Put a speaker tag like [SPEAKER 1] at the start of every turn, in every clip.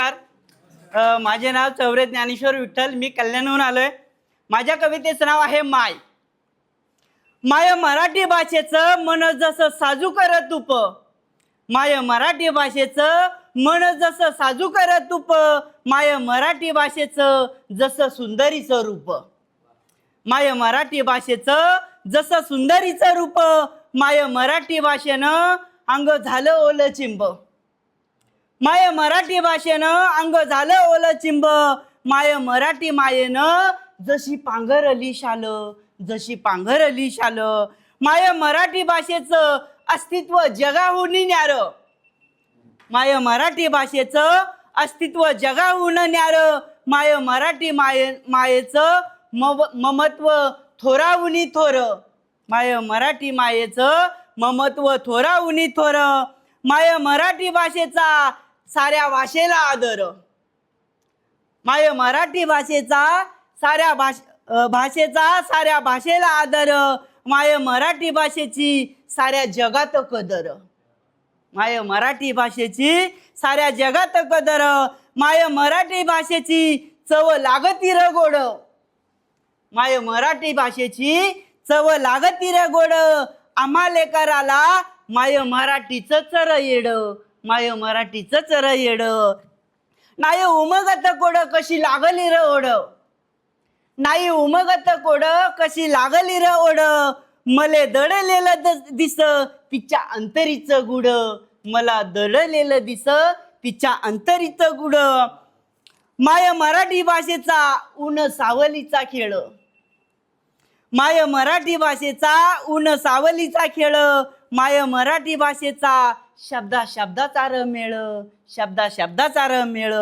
[SPEAKER 1] नमस्कार. माझे नाव चौरे ज्ञानेश्वर विठ्ठल मी कल्याणहून आलोय. माझ्या कवितेचं नाव आहे माय. माय मराठी भाषेचं मन जसं साजू कर तुप. माय मराठी भाषेचं मन जसं साजू कर तुप. माय मराठी भाषेचं जसं सुंदरीचं रूप. माय मराठी भाषेचं जसं सुंदरीचं रूप. माय मराठी भाषेनं अंग झालं ओलं चिंब. माय मराठी भाषेनं अंग झालं ओलं चिंब. माय मराठी मायेनं जशी पांघरली शाल जशी पांघरली शाल. माय मराठी भाषेचं अस्तित्व जगाहून न्यार. माय मराठी भाषेचं अस्तित्व जगाहून न्यार. माय मराठी माये मायेचं मव ममत्व थोराहुनी थोर. माय मराठी मायेचं ममत्व थोराहुनी थोर. माय मराठी भाषेचा साऱ्या भाषेला आदर. माय मराठी भाषेचा साऱ्या भाष भाषेचा साऱ्या भाषेला आदर. माय मराठी भाषेची साऱ्या जगात कदर. माय मराठी भाषेची साऱ्या जगात कदर. माय मराठी भाषेची चव लागती र गोड. माय मराठी भाषेची चव लागती र गोड. आम्हा लेकराला माय मराठीच चर येड. माय मराठीच चर येड. नाही उमगत कोड कशी लागली र ओढ. नाही उमगत कोड कशी लागली र ओढ. मले दडलेलं दिस तिच्या अंतरीच गुड मला दडलेलं दिस तिच्या अंतरीच गुड माय मराठी भाषेचा ऊन सावलीचा खेळ. माय मराठी भाषेचा ऊन सावलीचा खेळ. माय मराठी भाषेचा शब्दा शब्दाचा रमेळ शब्दा शब्दाचा रमेळ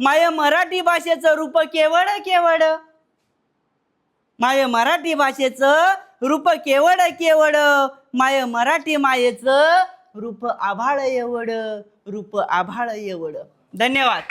[SPEAKER 1] माय मराठी भाषेचं रूप केवळ केवळ. माय मराठी भाषेचं रूप केवळ केवळ. माय मराठी मायेचं रूप आभाळ एवढ रूप आभाळ एवढ. धन्यवाद.